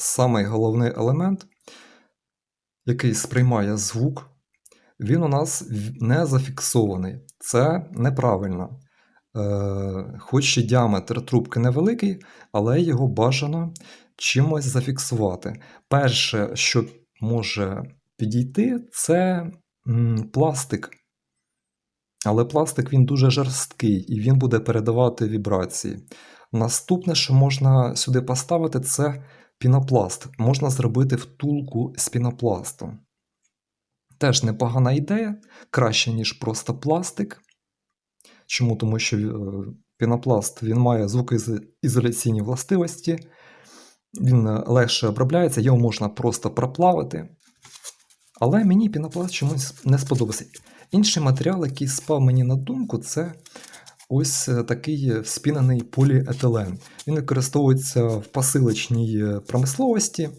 самий головний елемент, який сприймає звук, він у нас не зафіксований. Це неправильно. Е, хоч і діаметр трубки невеликий, але його бажано чимось зафіксувати. Перше, що може підійти, це пластик. Але пластик він дуже жорсткий і він буде передавати вібрації. Наступне, що можна сюди поставити, це пінопласт. Можна зробити втулку з пінопласту. Теж непогана ідея, краще, ніж просто пластик. Чому? Тому що е, пінопласт він має звукоізоляційні властивості, він е, легше обробляється, його можна просто проплавити. Але мені пінопласт чомусь не сподобався. Інший матеріал, який спав мені на думку, це ось е, такий вспінений поліетилен. Він використовується в посилочній е, промисловості.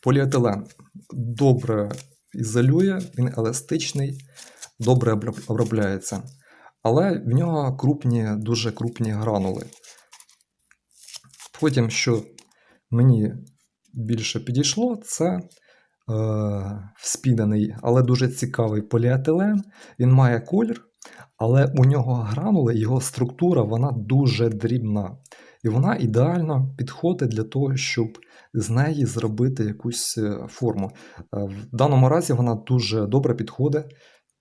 Поліетилен добре ізолює, він еластичний, добре обробляється. Але в нього крупні, дуже крупні гранули. Потім, що мені більше підійшло, це е, вспінений, але дуже цікавий поліетилен. Він має колір, але у нього гранули, його структура вона дуже дрібна. І вона ідеально підходить для того, щоб з неї зробити якусь е, форму. Е, В даному разі вона дуже добре підходить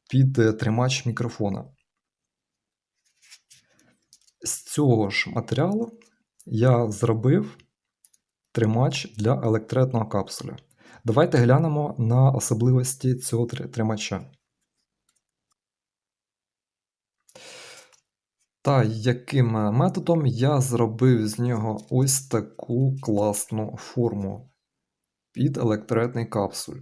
під е, тримач мікрофона. З цього ж матеріалу я зробив тримач для електретного капсуля. Давайте глянемо на особливості цього тримача. Та яким методом я зробив з нього ось таку класну форму під електретний капсуль.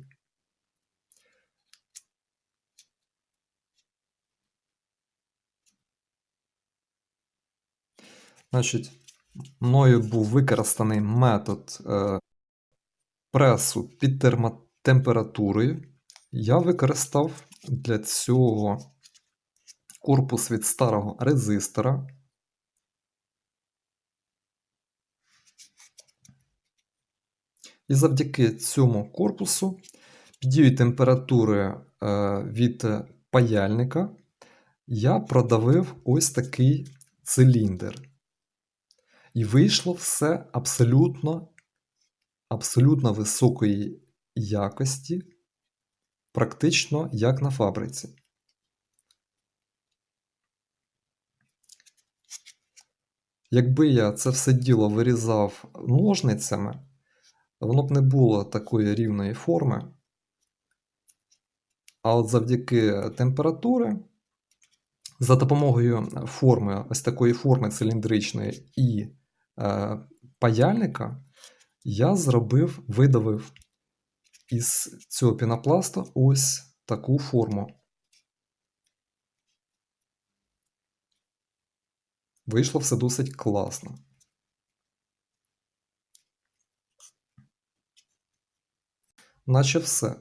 Значить, мною був використаний метод е, пресу під термотемпературою. Я використав для цього корпус від старого резистора. І завдяки цьому корпусу під дією температури е, від паяльника я продавив ось такий циліндр. І вийшло все абсолютно, абсолютно високої якості, практично як на фабриці. Якби я це все діло вирізав ножницями, воно б не було такої рівної форми. А от завдяки температури, за допомогою форми, ось такої форми циліндричної і е, паяльника, я зробив, видавив із цього пінопласту ось таку форму. Вийшло все досить класно. Наче все.